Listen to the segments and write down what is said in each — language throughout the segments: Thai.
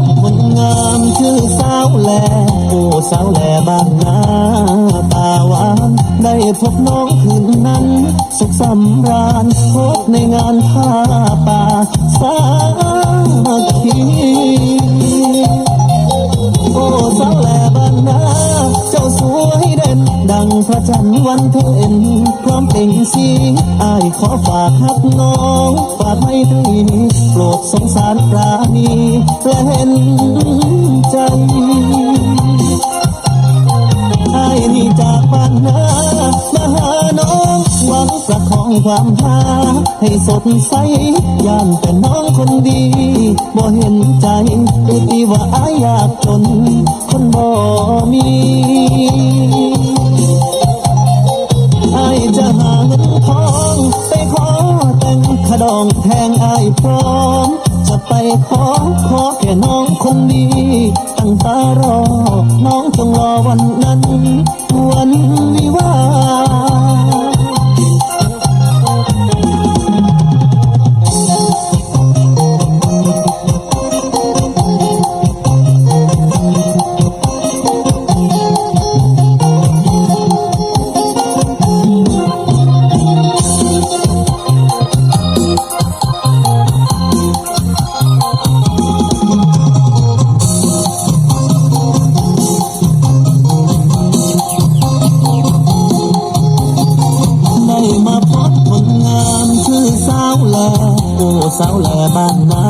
มคนงามชื่อสาวแลผู้สาวแลบ้านนาตาหวานได้พบน้องคืนนั้น สุขสำราญพบในงานผ้าป่าสามัคคีโอ้สาวแลบ้านนาเจ้าสวยเด่น ดังพระจันทร์วันเพ็ญพร้อมเต่งสีอายขอฝากฮักน้อง ไม่ตรีโปรดสงสารปราณีและเห็นใจไอ้นี่จากบ้านนามาหาน้องหวังประคองความหาให้สดใสย่านแต่น้องคนดีบ่เห็นใจดูดีว่าอายอยากจน คนบ่มีไอ้จะหาเงินทอง ดองแทงไอ้พร้อม จะไปขอขอแค่น้องคนดี ตั้งตารอ น้องจงรอวันนั้น วันวิวา สาวแหล่บ้านนา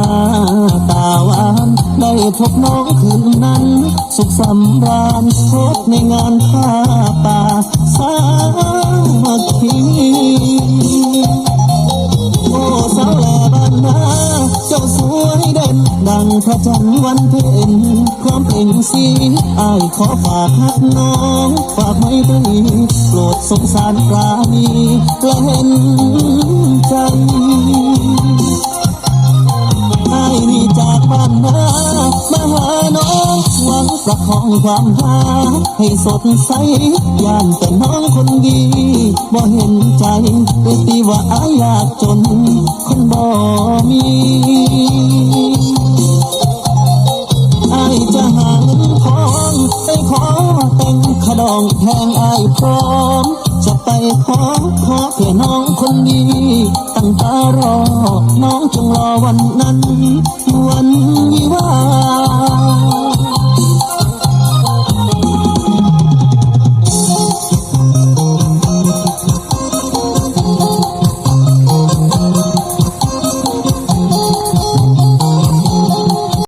ตาหวานได้พบน้องคืนนั้น สุขสำราญพบในงานผ้าป่าสามัคคีโอ้สาวแหล่บ้านนาเจ้าสวยเด่น ดังพระจันทร์วันเพ็ญพร้อมเปล่งสีอายขอฝากฮักน้องฝากไม่ตรีโปรดสงสารปราณีและเห็นใจ หาน้องหวังประคองความหาให้สดใสย่านแต่น้องคนดีบ่เห็นใจดูตีว่าอายากจน คนบ่มีไอายจะหาเงินทองไปขอแต่งขดองแทงไอายพร้อม จะไปขอขอเพื่อน้องคนดีตั้งตารอ น้องจงรอวันนั้น วันวิวา